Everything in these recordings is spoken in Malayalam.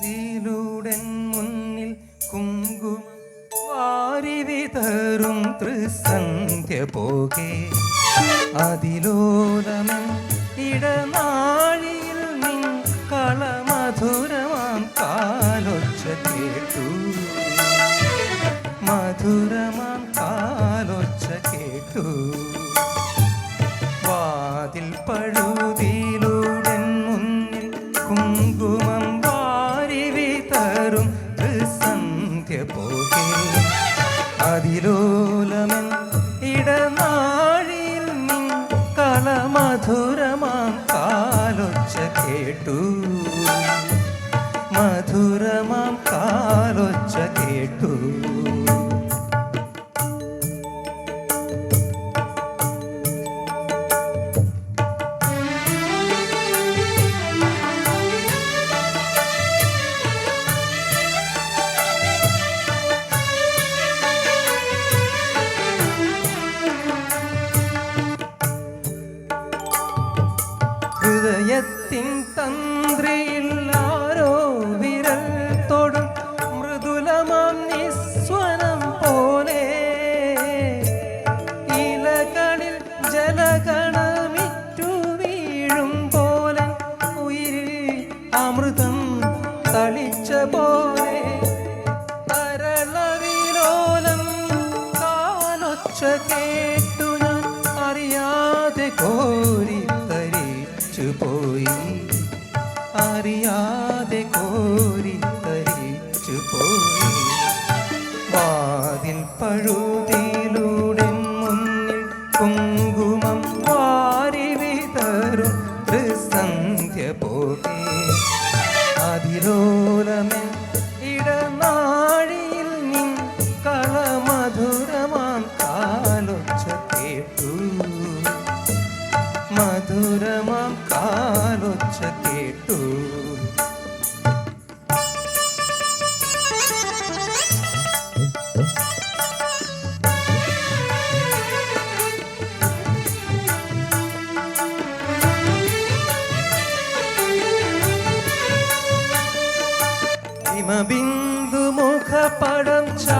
ഇതിലൂടെ മുന്നിൽ കുങ്കുമ വാരി വിതറും ത്രിസന്ധ്യ പോകെ. അതിലോലമൻ ഇടനാഴിയിൽ നിൻ കളമധുരമാം കാലൊച്ച കേട്ടു. മധുരമാം കാലൊച്ച കേട്ടു. അതിലോലമൻ ഇടനാഴിയിൽ നിൻ കളമധുരമാം കാലൊച്ച കേട്ടു. മധുരമാം കാലൊച്ച കേട്ടു. ഹൃദയത്തിൻ തന്ത്രിയില്ലാരോ വിരൽ തൊടും. മൃദുലമാം നിസ്വനം പോലെ ഇലകളിൽ ജലഗണമിറ്റു വീഴും പോലെ ഉയിരിൽ അമൃതം തളിച്ച പോലെ തരളവിലോലം കാലൊച്ച കേട്ടു പോയി. അറിയാതെ കോരിത്തരിച്ചു പോയി. വാതിൽ പഴുതിയിലൂടെ മുന്നിൽ കുങ്കുമം വാരി വിതറും ത്രിസന്ധ്യ പോകെ അതിലോലമേ ഇടനാഴിയിൽ നിൻ കളമധുരമാം കാലൊച്ച കേട്ടു. മധുരമാം കാലൊച്ച കേട്ടു ഹിമബിന്ദു മുഖപടം ചാത്തിയ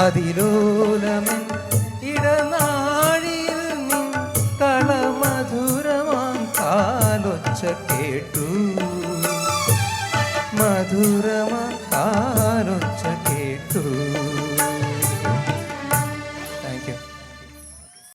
അതിലോലമൻ ഇടനാഴിയിൽ നിൻ കളമധുരമാം കാലൊച്ച കേട്ടു. മധുരമാം കാ